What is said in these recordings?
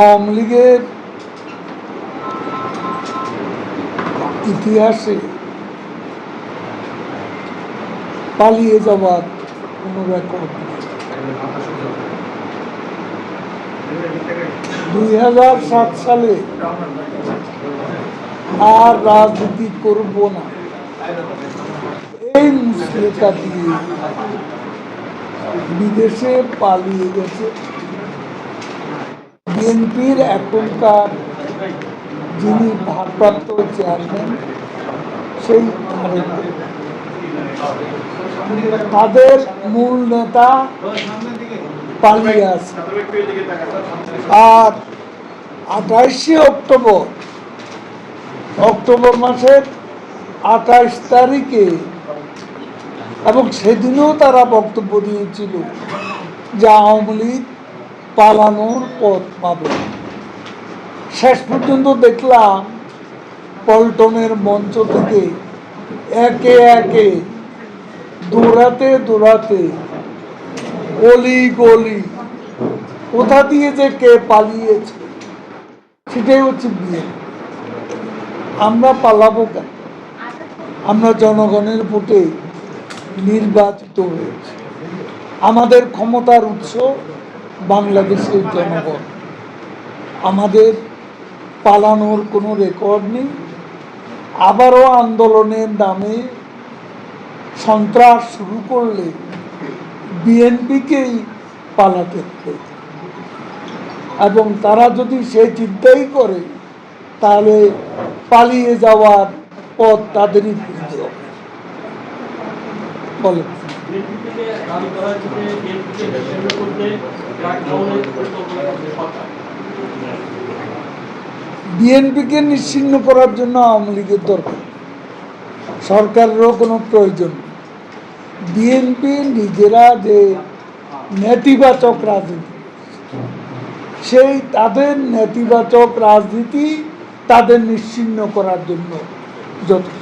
আওয়ামী লীগের ইতিহাসে পালিয়ে যাওয়ার কোনো রেকর্ড দুই হাজার সাত সালে আর রাজনীতি করব না। এই মুসলেটা দিয়ে বিদেশে পালিয়ে গেছে। বিএনপির এখনকার যিনি ভারপ্রাপ্ত চেয়ারম্যান, সেই তাদের মূল নেতা পালিয়ে আছে আর আঠাইশে অক্টোবর অক্টোবর মাসের আঠাইশ তারিখে, এবং সেদিনও তারা বক্তব্য দিয়েছিল যে আওয়ামী লীগ পালানোর পথ পাবে। শেষ পর্যন্ত দেখলাম পল্টনের মঞ্চ থেকে একে একে দৌড়াতে দৌড়াতে গলি গলি কোথা দিয়ে যে কে পালিয়েছে, সেটাই হচ্ছে বিয়ে। আমরা পালাবো কেন? আমরা জনগণের ভোটে নির্বাচিত হয়েছি। আমাদের ক্ষমতার উৎস বাংলাদেশের জনগণ। আমাদের পালানোর কোনো রেকর্ড নেই। আবারও আন্দোলনের নামে সন্ত্রাস শুরু করলে বিএনপিকেই পালাতে হবে। এবং তারা যদি সে চিন্তাই করে, তাহলে পালিয়ে যাওয়ার পথ তাদেরই খুঁজতে হবে। বলেন। বিএনপিকে নিশ্চিন্ন করার জন্য আওয়ামী লীগের দরকার। সরকারেরও কোনো প্রয়োজন বিএনপি নিজেরা যে নেতিবাচক রাজনীতি সেই তাদের নেতিবাচক রাজনীতি তাদের নিশ্চিন্ন করার জন্য যথেষ্ট।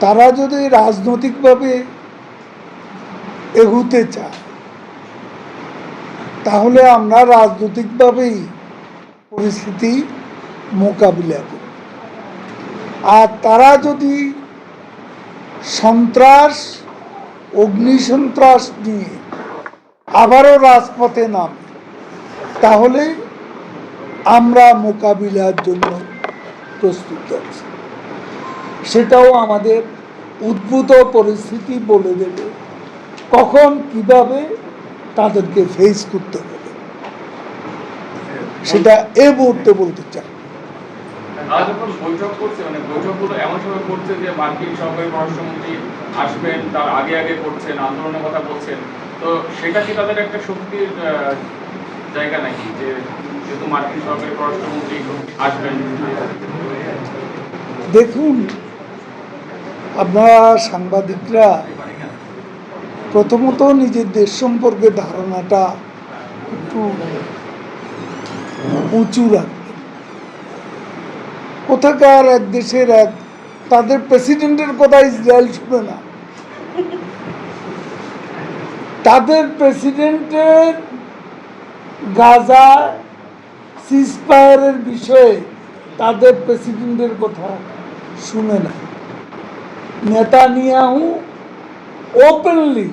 তারা যদি রাজনৈতিকভাবে এগুতে চায়, তাহলে আমরা রাজনৈতিকভাবেই পরিস্থিতি মোকাবিলা করি। আর তারা যদি সন্ত্রাস, অগ্নিসন্ত্রাস নিয়ে আবারও রাজপথে নাম, তাহলে আমরা মোকাবিলার জন্য প্রস্তুত আছি। সেটাও আমাদের উদ্ভূত পরিস্থিতি বলে দেবে। কখন কীভাবে তাদেরকে ফেস করতে হবে। সেটা এ মুহূর্তে বলতে চাই। বৈঠক করছে মানে বৈঠকগুলো এমন সময় করছে যে মার্কিন সরকারি পররাষ্ট্রমন্ত্রী আসবেন তার আগে আগে করছেন আন্দোলনের কথা বলছেন। তো সেটা কি তাদের একটা শক্তির জায়গা নাকি? যে যেহেতু মার্কিন সরকারি পররাষ্ট্রমন্ত্রী আসবেন। দেখুন আপনারা সাংবাদিকরা প্রথমত নিজের দেশ সম্পর্কে ধারণাটা একটু উঁচু রাখবেন। কোথাকার এক দেশের এক, তাদের প্রেসিডেন্টের কথা ইসরায়েল শুনে না। তাদের প্রেসিডেন্টের গাজা সিজফায়ারের বিষয়ে তাদের প্রেসিডেন্টের কথা শুনে না। নেতানিয়াহু ওপেনলি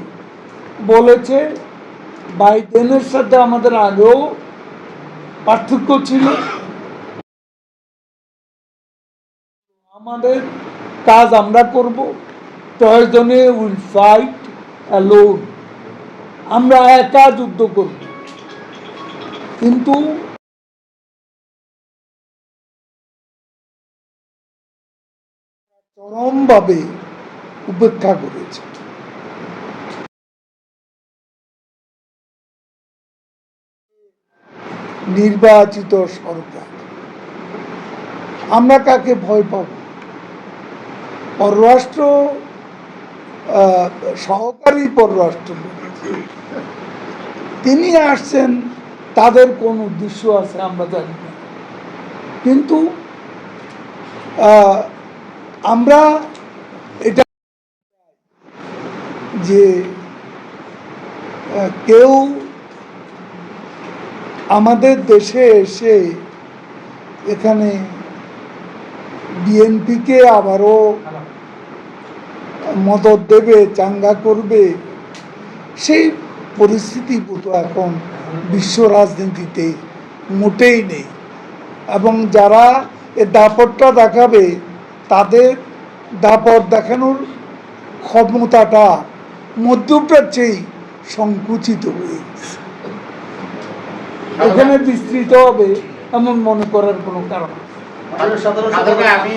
বলেছে, বাইডেনের সাথে আমাদের আগেও পার্থক্য ছিল। আমাদের কাজ আমরা করব। প্রয়োজনে উইল ফাইট অ্যালোন আমরা একা যুদ্ধ করব। কিন্তু চরমভাবে উপেক্ষা করেছে। নির্বাচিত সরকার। আমরা কাকে ভয় পাব? পররাষ্ট্র সহকারী পররাষ্ট্রমন্ত্রী তিনি আসছেন, তাদের কোন উদ্দেশ্য আছে আমরা জানি না। কিন্তু আমরা এটা যে কেউ আমাদের দেশে এসে এখানে বিএনপিকে আবারও মদত দেবে, চাঙ্গা করবে, সেই পরিস্থিতি তো এখন বিশ্ব রাজনীতিতে মোটেই নেই। এবং যারা এ দাপটটা দেখাবে তাদের দাপট দেখানোর ক্ষমতাটা মধ্যপ্রাচ্যেই সংকুচিত হয়ে গেছে। এখানে বিস্তৃত হবে এমন মনে করার কোনো কারণ। সাধারণ আমি